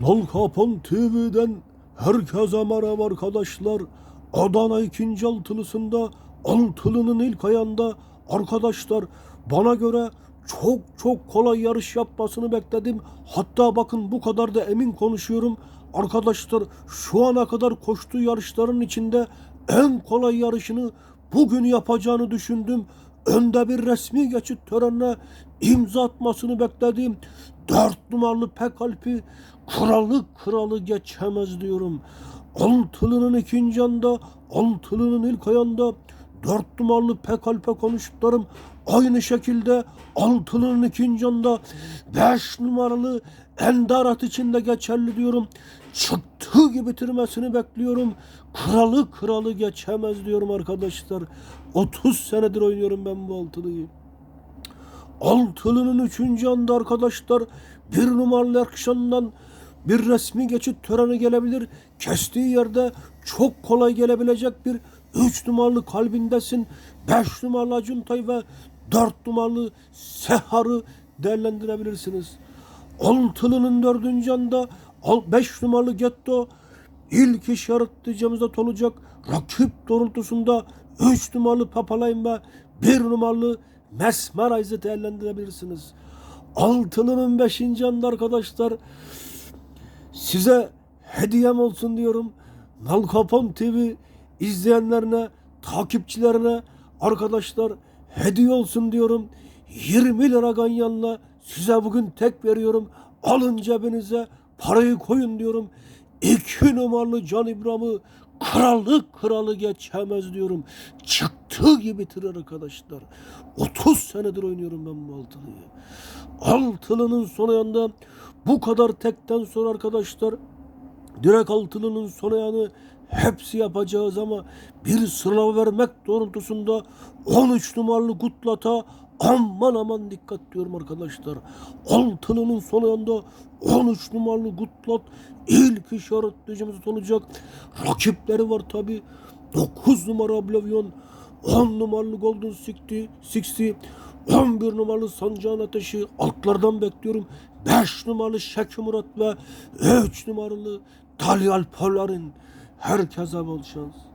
Nal Kapon TV'den herkese merhaba arkadaşlar. Adana ikinci altılısında altılının ilk ayında arkadaşlar bana göre çok çok kolay yarış yapmasını bekledim. Hatta bakın bu kadar da emin konuşuyorum. Arkadaşlar şu ana kadar koştuğu yarışların içinde en kolay yarışını bugün yapacağını düşündüm. Önde bir resmi geçit törenine imza atmasını bekledim. Dört numaralı Pekalp'i kralı kralı geçemez diyorum. Altılı'nın ikinci anda, Altılı'nın ilk ayında dört numaralı Pekalp'e konuştuklarım aynı şekilde Altılı'nın ikinci anda beş numaralı Endarat için de geçerli diyorum. Çıktığı gibi bitirmesini bekliyorum. Kralı kralı geçemez diyorum arkadaşlar. 30 senedir oynuyorum ben bu altılıyı. Altılı'nın üçüncü anda arkadaşlar bir numaralı akşamdan bir resmi geçit töreni gelebilir. Kestiği yerde çok kolay gelebilecek bir üç numaralı kalbindesin. Beş numaralı Acuntay ve dört numaralı Sehar'ı değerlendirebilirsiniz. Altılı'nın dördüncü anda beş numaralı Getto ilk işaretleyeceğimizde olacak. Rakip doğrultusunda 3 numaralı Papalayın ve 1 numaralı Mesmeriz'i değerlendirebilirsiniz. Altılının 5. anda arkadaşlar size hediyem olsun diyorum. Nal Kapon TV izleyenlerine, takipçilerine arkadaşlar hediye olsun diyorum. 20 lira ganyanla size bugün tek veriyorum. Alın cebinize parayı koyun diyorum. İki numaralı Can İbrahim'i kralı kralı geçemez diyorum. Çıktığı gibi bitirir arkadaşlar. 30 senedir oynuyorum ben bu altılıyı. Altılının son ayında bu kadar tekten sonra arkadaşlar direkt altılının son ayağını hepsi yapacağız ama bir sıralama vermek doğrultusunda 13 numaralı Gutlat'a aman aman dikkat diyorum arkadaşlar. Altılının son ayağında 13 numaralı Gutlat ilk işaretleyicimiz olacak. Rakipleri var tabi. 9 numara Oblivion, 10 numaralı Golden Sixty, Sixty, 11 numaralı Sancağın Ateşi altlardan bekliyorum. 5 numaralı Şeki Murat ve 3 numaralı Talyal Polarin. Herkese bol şans.